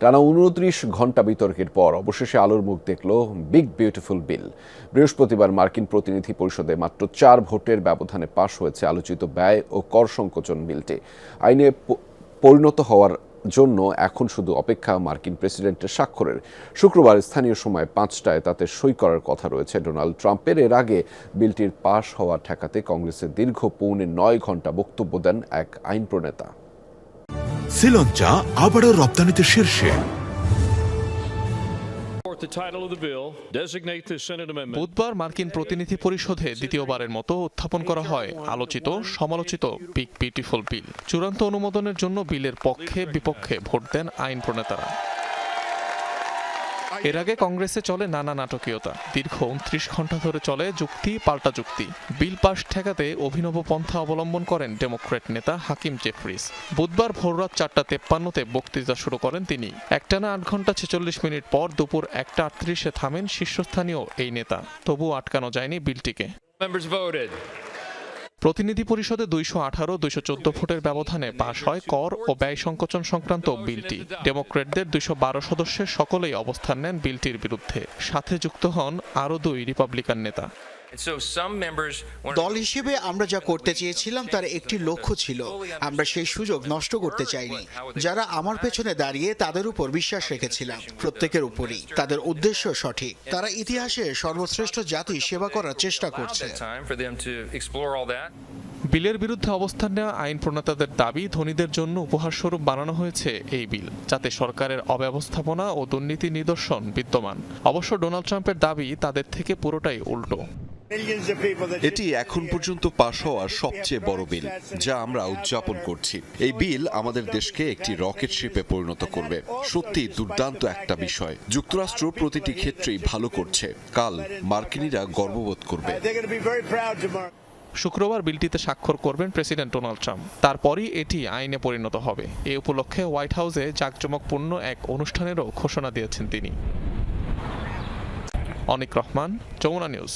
টানা উনত্রিশ ঘণ্টা বিতর্কের পর অবশেষে আলোর মুখ দেখল বিগ বিউটিফুল বিল। বৃহস্পতিবার মার্কিন প্রতিনিধি পরিষদে মাত্র চার ভোটের ব্যবধানে পাশ হয়েছে আলোচিত ব্যয় ও কর সংকোচন বিলটি। আইনে পরিণত হওয়ার জন্য এখন শুধু অপেক্ষা মার্কিন প্রেসিডেন্টের স্বাক্ষরের। শুক্রবার স্থানীয় সময় পাঁচটায় তাতে সই করার কথা রয়েছে ডোনাল্ড ট্রাম্পের। এর আগে বিলটির পাশ হওয়া ঠেকাতে কংগ্রেসের দীর্ঘ পৌনে নয় ঘণ্টা বক্তব্য দেন এক আইন প্রণেতা শ্রীলঞ্চা আবারও রপ্তানিতে শীর্ষে. বুধবার মার্কিন প্রতিনিধি পরিষদে দ্বিতীয়বারের মতো উত্থাপন করা হয়। আলোচিত সমালোচিত বিগ বিউটিফুল বিল চূড়ান্ত অনুমোদনের জন্য বিলের পক্ষে বিপক্ষে ভোট দেন আইন প্রণেতারা। এর আগে কংগ্রেসে চলে নানা নাটকীয়তা। দীর্ঘ উনত্রিশ ঘণ্টা ধরে চলে যুক্তি পাল্টা যুক্তি। বিল পাশ ঠেকাতে অভিনব পন্থা অবলম্বন করেন ডেমোক্রেট নেতা হাকিম জেফরিস। বুধবার ভোররাত চারটা তেপ্পান্নতে বক্তৃতা শুরু করেন তিনি। একটানা আট ঘণ্টা ছেচল্লিশ মিনিট পর দুপুর একটা আটত্রিশে থামেন শীর্ষস্থানীয় এই নেতা। তবু আটকানো যায়নি বিলটিকে। Members voted. প্রতিনিধি পরিষদে দুইশো আঠারো, দুইশো চোদ্দ ভোটের ব্যবধানে পাশ হয় কর ও ব্যয় সংকোচন সংক্রান্ত বিলটি। ডেমোক্রেটদের দুইশো বারো সদস্যের সকলেই অবস্থান নেন বিলটির বিরুদ্ধে। সাথে যুক্ত হন আরও দুই রিপাবলিকান নেতা। দল হিসেবে আমরা যা করতে চেয়েছিলাম তার একটি লক্ষ্য ছিল। আমরা সেই সুযোগ নষ্ট করতে চাইনি। যারা আমার পেছনে দাঁড়িয়ে তাদের উপর বিশ্বাস রেখেছিলাম প্রত্যেকের উপরই। তাদের উদ্দেশ্য সঠিক। তারা ইতিহাসে সর্বশ্রেষ্ঠ জাতি সেবা করার চেষ্টা করছে. বিলের বিরুদ্ধে অবস্থান নেওয়া আইন প্রণেতাদের দাবি ধনীদের জন্য উপহারস্বরূপ বানানো হয়েছে এই বিল যাতে সরকারের অব্যবস্থাপনা ও দুর্নীতি নিদর্শন বিদ্যমান। অবশ্য ডোনাল্ড ট্রাম্পের দাবি তাদের থেকে পুরোটাই উল্টো। এটি এখন পর্যন্ত পাশ হওয়া সবচেয়ে বড় বিল যা আমরা উদযাপন করছি। এই বিল আমাদের দেশকে একটি রকেট শিপে পরিণত করবে। সত্যি দুর্দান্ত একটা বিষয়। যুক্তরাষ্ট্র প্রতিটি ক্ষেত্রেই ভালো করছে। কাল মার্কিনীরা গর্ববোধ করবে। শুক্রবার বিলটিতে স্বাক্ষর করবেন প্রেসিডেন্ট ডোনাল্ড ট্রাম্প। তারপরই এটি আইনে পরিণত হবে। এ উপলক্ষে হোয়াইট হাউসে জাঁকজমকপূর্ণ এক অনুষ্ঠানেরও ঘোষণা দিয়েছেন তিনি। অনিক রহমান যমুনা নিউজ।